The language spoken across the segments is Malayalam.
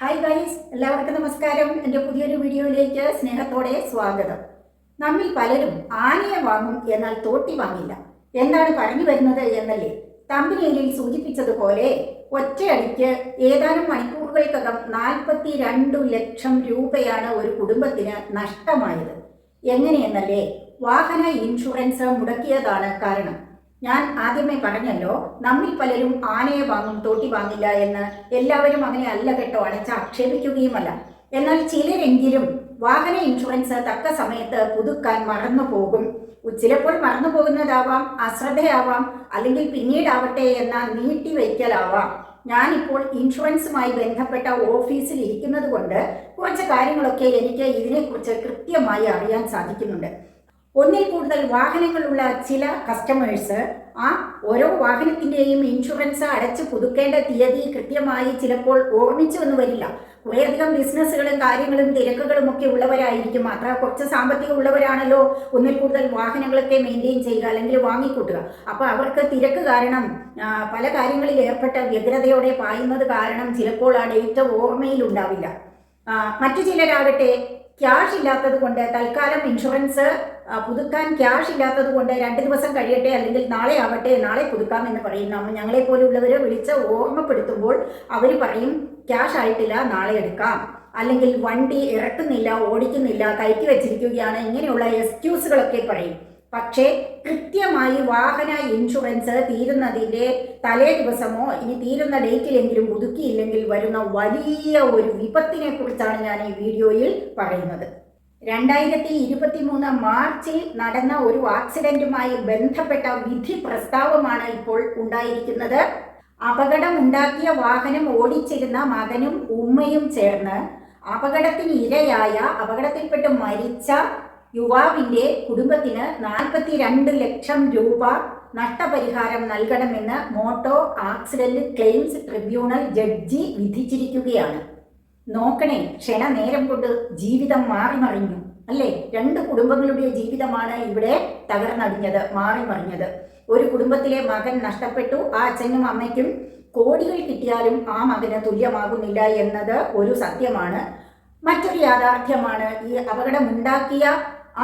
ഹായ് ഗൈസ് എല്ലാവർക്കും നമസ്കാരം. എന്റെ പുതിയൊരു വീഡിയോയിലേക്ക് സ്നേഹത്തോടെ സ്വാഗതം. നമ്മിൽ പലരും ആനയെ വാങ്ങും എന്നാൽ തോട്ടി വാങ്ങില്ല. എന്താണ് പറഞ്ഞു വരുന്നത് എന്നല്ലേ? തമ്പിനേലിൽ സൂചിപ്പിച്ചതുപോലെ ഒറ്റയടിക്ക് ഏതാനും മണിക്കൂറുകൾക്കകം നാൽപ്പത്തി രണ്ടു ലക്ഷം രൂപയാണ് ഒരു കുടുംബത്തിന് നഷ്ടമായത്. എങ്ങനെയെന്നല്ലേ? വാഹന ഇൻഷുറൻസ് മുടക്കിയതാണ് കാരണം. ഞാൻ ആദ്യമേ പറഞ്ഞല്ലോ നമ്മിൽ പലരും ആനയെ വാങ്ങും തോട്ടി വാങ്ങില്ല എന്ന്. എല്ലാവരും അങ്ങനെ അല്ല കേട്ടോ അടച്ച് ആക്ഷേപിക്കുകയുമല്ല എന്നാൽ ചിലരെങ്കിലും വാഹന ഇൻഷുറൻസ് തക്ക സമയത്ത് പുതുക്കാൻ മറന്നു പോകും. ചിലപ്പോൾ മറന്നു പോകുന്നതാവാം അശ്രദ്ധയാവാം അല്ലെങ്കിൽ പിന്നീടാവട്ടെ എന്ന നീട്ടിവയ്ക്കലാവാം ഞാനിപ്പോൾ ഇൻഷുറൻസുമായി ബന്ധപ്പെട്ട ഓഫീസിൽ ഇരിക്കുന്നത് കൊണ്ട് കുറച്ച് കാര്യങ്ങളൊക്കെ എനിക്ക് ഇതിനെക്കുറിച്ച് കൃത്യമായി അറിയാൻ സാധിക്കുന്നുണ്ട്. ഒന്നിൽ കൂടുതൽ വാഹനങ്ങളുള്ള ചില കസ്റ്റമേഴ്സ് ആ ഓരോ വാഹനത്തിന്റെയും ഇൻഷുറൻസ് അടച്ച് പുതുക്കേണ്ട തീയതി കൃത്യമായി ചിലപ്പോൾ ഓർമ്മിച്ചു എന്ന് വരില്ല. കുറേയധികം ബിസിനസ്സുകളും കാര്യങ്ങളും തിരക്കുകളും ഒക്കെ ഉള്ളവരായിരിക്കും. അത്ര കുറച്ച് സാമ്പത്തികം ഉള്ളവരാണല്ലോ ഒന്നിൽ കൂടുതൽ വാഹനങ്ങളൊക്കെ മെയിന്റെയിൻ ചെയ്യുക അല്ലെങ്കിൽ വാങ്ങിക്കൂട്ടുക. അപ്പോൾ അവർക്ക് തിരക്ക് കാരണം പല കാര്യങ്ങളിൽ ഏർപ്പെട്ട വ്യഗ്രതയോടെ പായുന്നത് കാരണം ചിലപ്പോൾ ആ ഡേറ്റ് ഓർമ്മയിൽ ഉണ്ടാവില്ല. മറ്റു ചിലരാകട്ടെ ക്യാഷ് ഇല്ലാത്തത് കൊണ്ട് തൽക്കാലം ഇൻഷുറൻസ് പുതുക്കാൻ ക്യാഷ് ഇല്ലാത്തത് കൊണ്ട് രണ്ട് ദിവസം കഴിയട്ടെ അല്ലെങ്കിൽ നാളെ ആവട്ടെ നാളെ പുതുക്കാം എന്ന് പറയും നമ്മ ഞങ്ങളെ പോലുള്ളവരെ വിളിച്ച് ഓർമ്മപ്പെടുത്തുമ്പോൾ അവർ പറയും ക്യാഷ് ആയിട്ടില്ല നാളെ എടുക്കാം. അല്ലെങ്കിൽ വണ്ടി ഇറക്കുന്നില്ല ഓടിക്കുന്നില്ല കയറ്റി വെച്ചിരിക്കുകയാണ് ഇങ്ങനെയുള്ള എക്സ്ക്യൂസുകളൊക്കെ പറയും. പക്ഷേ കൃത്യമായി വാഹന ഇൻഷുറൻസ് തീരുന്നതിന്റെ തലേ ദിവസമോ ഇനി തീരുന്ന ഡേറ്റിലെങ്കിലും പുതുക്കിയില്ലെങ്കിൽ വരുന്ന വലിയ ഒരു വിപത്തിനെ കുറിച്ചാണ് ഞാൻ ഈ വീഡിയോയിൽ പറയുന്നത്. രണ്ടായിരത്തി ഇരുപത്തി മൂന്ന് മാർച്ചിൽ നടന്ന ഒരു ആക്സിഡന്റുമായി ബന്ധപ്പെട്ട വിധി പ്രസ്താവമാണ് ഇപ്പോൾ ഉണ്ടായിരിക്കുന്നത്. അപകടം ഉണ്ടാക്കിയ വാഹനം ഓടിച്ചിരുന്ന മകനും ഉമ്മയും ചേർന്ന് അപകടത്തിന് ഇരയായ അപകടത്തിൽപ്പെട്ട് മരിച്ച യുവാവിന്റെ കുടുംബത്തിന് നാൽപ്പത്തി രണ്ട് ലക്ഷം രൂപ നഷ്ടപരിഹാരം നൽകണമെന്ന് motor accident claims tribunal judge വിധിച്ചിരിക്കുകയാണ്. നോക്കണേ ക്ഷണ നേരം കൊണ്ട് ജീവിതം മാറി മറിഞ്ഞു അല്ലേ? രണ്ട് കുടുംബങ്ങളുടെ ജീവിതമാണ് ഇവിടെ തകർന്നടിഞ്ഞത് മാറി മറിഞ്ഞത് ഒരു കുടുംബത്തിലെ മകൻ നഷ്ടപ്പെട്ടു ആ അച്ഛനും അമ്മയ്ക്കും കോടികൾ കിട്ടിയാലും ആ മകന് തുല്യമാകുന്നില്ല എന്നത് ഒരു സത്യമാണ്. മറ്റൊരു യാഥാർത്ഥ്യമാണ് ഈ അപകടമുണ്ടാക്കിയ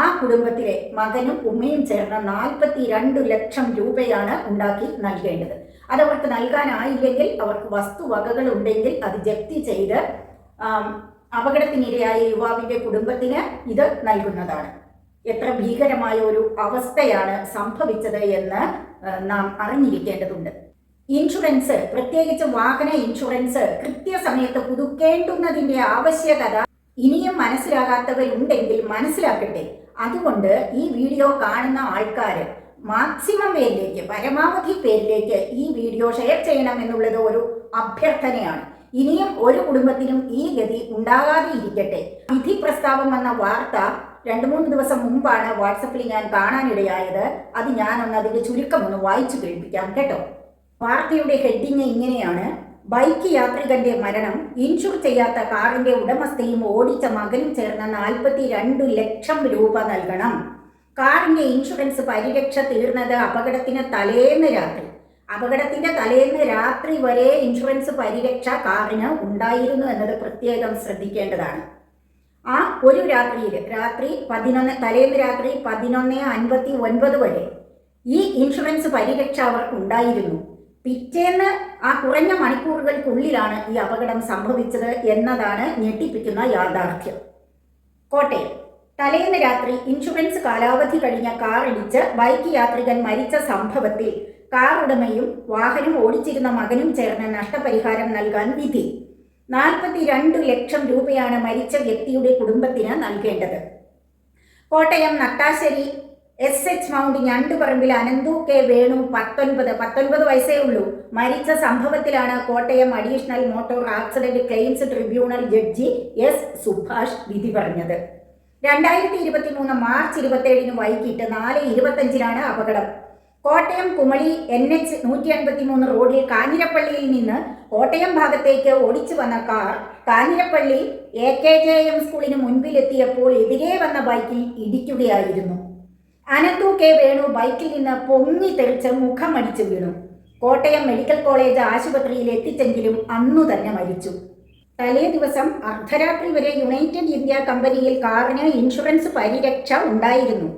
ആ കുടുംബത്തിലെ മകനും ഉമ്മയും ചേർന്ന നാൽപ്പത്തി രണ്ട് ലക്ഷം രൂപയാണ് ഉണ്ടാക്കി നൽകേണ്ടത്. അത് അവർക്ക് നൽകാനായില്ലെങ്കിൽ അവർക്ക് വസ്തുവകകൾ ഉണ്ടെങ്കിൽ അത് ജപ്തി ചെയ്ത് അപകടത്തിനിരയായ യുവാവിന്റെ കുടുംബത്തിന് ഇത് നൽകുന്നതാണ്. എത്ര ഭീകരമായ ഒരു അവസ്ഥയാണ് സംഭവിച്ചത് എന്ന് നാം അറിഞ്ഞിരിക്കേണ്ടതുണ്ട്. ഇൻഷുറൻസ് പ്രത്യേകിച്ച് വാഹന ഇൻഷുറൻസ് കൃത്യസമയത്ത് പുതുക്കേണ്ടുന്നതിന്റെ ആവശ്യകത ഇനിയും മനസ്സിലാകാത്തവരുണ്ടെങ്കിൽ മനസ്സിലാക്കട്ടെ. അതുകൊണ്ട് ഈ വീഡിയോ കാണുന്ന ആൾക്കാർ മാക്സിമം പേരിലേക്ക് പരമാവധി പേരിലേക്ക് ഈ വീഡിയോ ഷെയർ ചെയ്യണം എന്നുള്ളത് ഒരു അഭ്യർത്ഥനയാണ്. ഇനിയും ഒരു കുടുംബത്തിനും ഈ ഗതി ഉണ്ടാകാതെ ഇരിക്കട്ടെ. വിധി പ്രസ്താവം എന്ന വാർത്ത രണ്ടു മൂന്ന് ദിവസം മുമ്പാണ് വാട്സപ്പിൽ ഞാൻ കാണാനിടയായത്. അത് ഞാനൊന്ന് അതിന്റെ ചുരുക്കം ഒന്ന് വായിച്ചു കേൾപ്പിക്കാം കേട്ടോ. വാർത്തയുടെ ഹെഡിങ് ഇങ്ങനെയാണ്. ബൈക്ക് യാത്രികന്റെ മരണം ഇൻഷുർ ചെയ്യാത്ത കാറിന്റെ ഉടമസ്ഥയും ഓടിച്ച മകനും ചേർന്ന നാൽപ്പത്തി ലക്ഷം രൂപ നൽകണം. കാറിന്റെ ഇൻഷുറൻസ് പരിരക്ഷ തീർന്നത് അപകടത്തിന് തലേന്ന് രാത്രി. അപകടത്തിന്റെ തലേന്ന് രാത്രി വരെ ഇൻഷുറൻസ് പരിരക്ഷ കാറിന് ഉണ്ടായിരുന്നു എന്നത് പ്രത്യേകം ശ്രദ്ധിക്കേണ്ടതാണ്. ആ ഒരു രാത്രിയിൽ രാത്രി പതിനൊന്ന് തലേന്ന് രാത്രി പതിനൊന്ന് അൻപത്തി ഒൻപത് വരെ ഈ ഇൻഷുറൻസ് പരിരക്ഷ അവർക്ക് ഉണ്ടായിരുന്നു. പിറ്റേന്ന് ആ കുറഞ്ഞ മണിക്കൂറുകൾക്കുള്ളിലാണ് ഈ അപകടം സംഭവിച്ചത് എന്നതാണ് ഞെട്ടിപ്പിക്കുന്ന യാഥാർത്ഥ്യം. കോട്ടയം. തലേന്ന് രാത്രി ഇൻഷുറൻസ് കാലാവധി കഴിഞ്ഞ കാർ ഇടിച്ച് ബൈക്ക് യാത്രികൻ മരിച്ച സംഭവത്തിൽ കാർ ഉടമയും വാഹനം ഓടിച്ചിരുന്ന മകനും ചേർന്ന് നഷ്ടപരിഹാരം നൽകാൻ വിധി. നാൽപ്പത്തി രണ്ട് ലക്ഷം രൂപയാണ് മരിച്ച വ്യക്തിയുടെ കുടുംബത്തിന് നൽകേണ്ടത്. Kottayam Nattasseri S H mount Njandupparambil Ananthu K Venu പത്തൊൻപത്. പത്തൊൻപത് വയസ്സേ ഉള്ളൂ. മരിച്ച സംഭവത്തിലാണ് Kottayam additional motor accident claims tribunal judge S Subhash വിധി പറഞ്ഞത്. രണ്ടായിരത്തി ഇരുപത്തി മൂന്ന് മാർച്ച് ഇരുപത്തേഴിന് വൈകിട്ട് നാല് ഇരുപത്തഞ്ചിനാണ് അപകടം. കോട്ടയം കുമളി എൻ എച്ച് നൂറ്റി അൻപത്തി മൂന്ന് റോഡിൽ കാഞ്ഞിരപ്പള്ളിയിൽ നിന്ന് കോട്ടയം ഭാഗത്തേക്ക് ഓടിച്ചു വന്ന car Kanjirappally A K J M സ്കൂളിന് മുൻപിലെത്തിയപ്പോൾ എതിരെ വന്ന ബൈക്കിൽ ഇടിക്കുകയായിരുന്നു. അനന്തു കെ വേണു ബൈക്കിൽ നിന്ന് പൊങ്ങി തെറിച്ച് മുഖമടിച്ചു വീണു. കോട്ടയം മെഡിക്കൽ കോളേജ് ആശുപത്രിയിൽ എത്തിച്ചെങ്കിലും അന്നു തന്നെ മരിച്ചു. തലേ ദിവസം അർദ്ധരാത്രി വരെ യുണൈറ്റഡ് ഇന്ത്യ കമ്പനിയിൽ കാറിന് ഇൻഷുറൻസ് പരിരക്ഷ ഉണ്ടായിരുന്നു.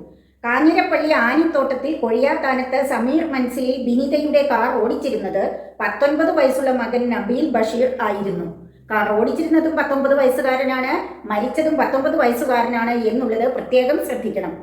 കാഞ്ഞിരപ്പള്ളി ആനിത്തോട്ടത്തിൽ കൊഴിയാത്താനത്ത് സമീർ മൻസിലിൽ ബിനിതയുടെ കാർ ഓടിച്ചിരുന്നത് പത്തൊൻപത് വയസ്സുള്ള മകൻ നബീൽ ബഷീർ ആയിരുന്നു. കാർ ഓടിച്ചിരുന്നതും പത്തൊമ്പത് വയസ്സുകാരനാണ് മരിച്ചതും പത്തൊമ്പത് വയസ്സുകാരനാണ് എന്നുള്ളത് പ്രത്യേകം ശ്രദ്ധിക്കണം.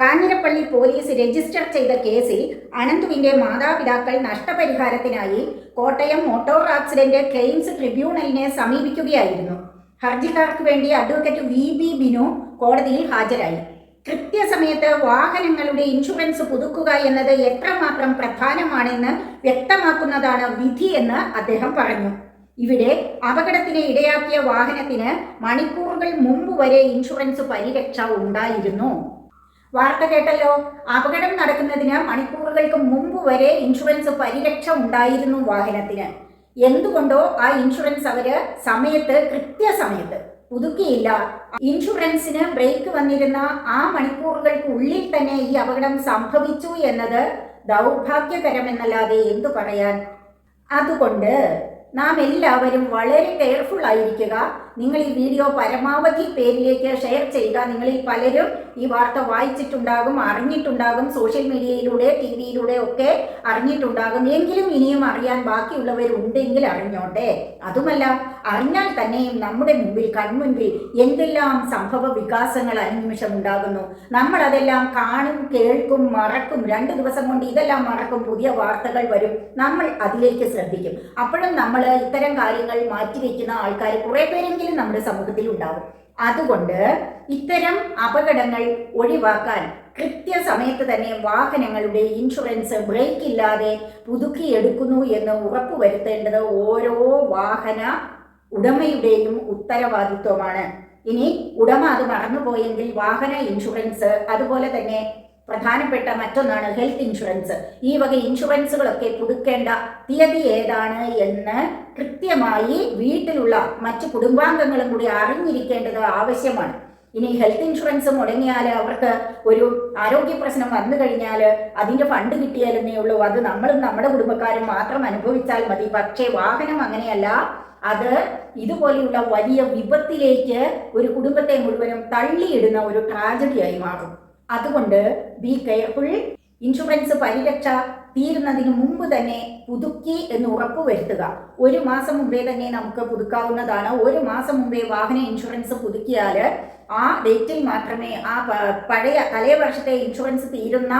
കാഞ്ഞിരപ്പള്ളി പോലീസ് രജിസ്റ്റർ ചെയ്ത കേസിൽ അനന്തുവിന്റെ മാതാപിതാക്കൾ നഷ്ടപരിഹാരത്തിനായി കോട്ടയം മോട്ടോർ ആക്സിഡന്റ് ക്ലെയിംസ് ട്രിബ്യൂണലിനെ സമീപിക്കുകയായിരുന്നു. ഹർജിക്കാർക്ക് വേണ്ടി അഡ്വക്കേറ്റ് വി ബി ബിനു കോടതിയിൽ ഹാജരായി. കൃത്യസമയത്ത് വാഹനങ്ങളുടെ ഇൻഷുറൻസ് പുതുക്കുക എന്നത് എത്രമാത്രം പ്രധാനമാണെന്ന് വ്യക്തമാക്കുന്നതാണ് വിധി എന്ന് അദ്ദേഹം പറഞ്ഞു. ഇവിടെ അപകടത്തിന് ഇടയാക്കിയ വാഹനത്തിന് മണിക്കൂറുകൾ മുമ്പ് വരെ ഇൻഷുറൻസ് പരിരക്ഷ ഉണ്ടായിരുന്നു. വാർത്ത കേട്ടല്ലോ. അപകടം നടക്കുന്നതിന് മണിക്കൂറുകൾക്ക് മുമ്പ് വരെ ഇൻഷുറൻസ് പരിരക്ഷ ഉണ്ടായിരുന്നു വാഹനത്തിന്. എന്തുകൊണ്ടോ ആ ഇൻഷുറൻസ് അവർ സമയത്ത് കൃത്യസമയത്ത് പുതുക്കിയില്ല. ഇൻഷുറൻസിന് ബ്രേക്ക് വന്നിരുന്ന ആ മണിക്കൂറുകൾക്കുള്ളിൽ തന്നെ ഈ അപകടം സംഭവിച്ചു എന്നത് ദൗർഭാഗ്യകരമെന്നല്ലാതെ എന്തു പറയാൻ? അതുകൊണ്ട് നാം എല്ലാവരും വളരെ കെയർഫുൾ ആയിരിക്കുക. നിങ്ങൾ ഈ വീഡിയോ പരമാവധി പേരിലേക്ക് ഷെയർ ചെയ്യുക. നിങ്ങളിൽ പലരും ഈ വാർത്ത വായിച്ചിട്ടുണ്ടാകും അറിഞ്ഞിട്ടുണ്ടാകും സോഷ്യൽ മീഡിയയിലൂടെ ടി വിയിലൂടെ ഒക്കെ അറിഞ്ഞിട്ടുണ്ടാകും. എങ്കിലും ഇനിയും അറിയാൻ ബാക്കിയുള്ളവരുണ്ടെങ്കിൽ അറിഞ്ഞോട്ടെ. അതുമല്ല അറിഞ്ഞാൽ തന്നെയും നമ്മുടെ മുമ്പിൽ കൺമുൻപിൽ എന്തെല്ലാം സംഭവ വികാസങ്ങൾ അനുനിമിഷം ഉണ്ടാകുന്നു നമ്മൾ അതെല്ലാം കാണും കേൾക്കും മറക്കും. രണ്ട് ദിവസം കൊണ്ട് ഇതെല്ലാം മറക്കും. പുതിയ വാർത്തകൾ വരും. നമ്മൾ അതിലേക്ക് ശ്രദ്ധിക്കും. അപ്പോഴും നമ്മൾ ഇത്തരം കാര്യങ്ങൾ മാറ്റിവെക്കുന്ന ആൾക്കാർ കുറെ പേരെങ്കിലും നമ്മുടെ സമൂഹത്തിൽ ഉണ്ടാവും. അതുകൊണ്ട് ഇത്തരം അപകടങ്ങൾ ഒഴിവാക്കാൻ കൃത്യസമയത്ത് തന്നെ വാഹനങ്ങളുടെ ഇൻഷുറൻസ് ബ്രേക്ക് ഇല്ലാതെ പുതുക്കിയെടുക്കുന്നു എന്ന് ഉറപ്പുവരുത്തേണ്ടത് ഓരോ വാഹന ഉടമയുടെയും ഉത്തരവാദിത്വമാണ്. ഇനി ഉടമ അത് മറന്നുപോയെങ്കിൽ വാഹന ഇൻഷുറൻസ് അതുപോലെ തന്നെ പ്രധാനപ്പെട്ട മറ്റൊന്നാണ് ഹെൽത്ത് ഇൻഷുറൻസ് ഈ വക ഇൻഷുറൻസുകളൊക്കെ പുതുക്കേണ്ട തീയതി ഏതാണ് എന്ന് കൃത്യമായി വീട്ടിലുള്ള മറ്റ് കുടുംബാംഗങ്ങളും കൂടി അറിഞ്ഞിരിക്കേണ്ടത് ആവശ്യമാണ്. ഇനി ഹെൽത്ത് ഇൻഷുറൻസ് മുടങ്ങിയാൽ അവർക്ക് ഒരു ആരോഗ്യ പ്രശ്നം വന്നു കഴിഞ്ഞാൽ അതിന്റെ ഫണ്ട് കിട്ടിയാലെന്നേ ഉള്ളൂ. അത് നമ്മളും നമ്മുടെ കുടുംബക്കാരും മാത്രം അനുഭവിച്ചാൽ മതി. പക്ഷേ വാഹനം അങ്ങനെയല്ല. അത് ഇതുപോലെയുള്ള വലിയ വിപത്തിലേക്ക് ഒരു കുടുംബത്തെ മുഴുവനും തള്ളിയിടുന്ന ഒരു ട്രാജഡിയായി മാറും. അതുകൊണ്ട് ബി കെയർഫുൾ ഇൻഷുറൻസ് പരിരക്ഷ തീരുന്നതിന് മുമ്പ് തന്നെ പുതുക്കി എന്ന് ഉറപ്പുവരുത്തുക ഒരു മാസം മുമ്പേ തന്നെ നമുക്ക് പുതുക്കാവുന്നതാണ്. ഒരു മാസം മുമ്പേ വാഹന ഇൻഷുറൻസ് പുതുക്കിയാൽ ആ ഡേറ്റിൽ മാത്രമേ ആ പഴയ തലേ വർഷത്തെ ഇൻഷുറൻസ് തീരുന്ന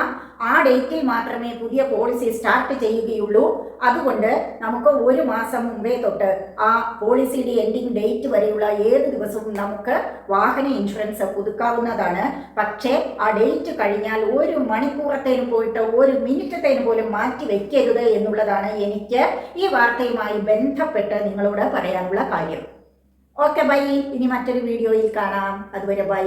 ആ ഡേറ്റിൽ മാത്രമേ പുതിയ പോളിസി സ്റ്റാർട്ട് ചെയ്യുകയുള്ളൂ. അതുകൊണ്ട് നമുക്ക് ഒരു മാസം മുമ്പേ തൊട്ട് ആ പോളിസിയുടെ എൻഡിങ് ഡേറ്റ് വരെയുള്ള ഏത് ദിവസവും നമുക്ക് വാഹന ഇൻഷുറൻസ് പുതുക്കാവുന്നതാണ്. പക്ഷേ ആ ഡേറ്റ് കഴിഞ്ഞാൽ ഒരു മണിക്കൂറത്തേനും പോയിട്ട് ഒരു മിനിറ്റത്തേനും പോലും മാറ്റി വയ്ക്കരുത് എന്നുള്ളതാണ് എനിക്ക് ഈ വാർത്തയുമായി ബന്ധപ്പെട്ട് നിങ്ങളോട് പറയാനുള്ള കാര്യം. ഓക്കെ ബൈ ഇനി മറ്റൊരു വീഡിയോയിൽ കാണാം. അതുവരെ ബൈ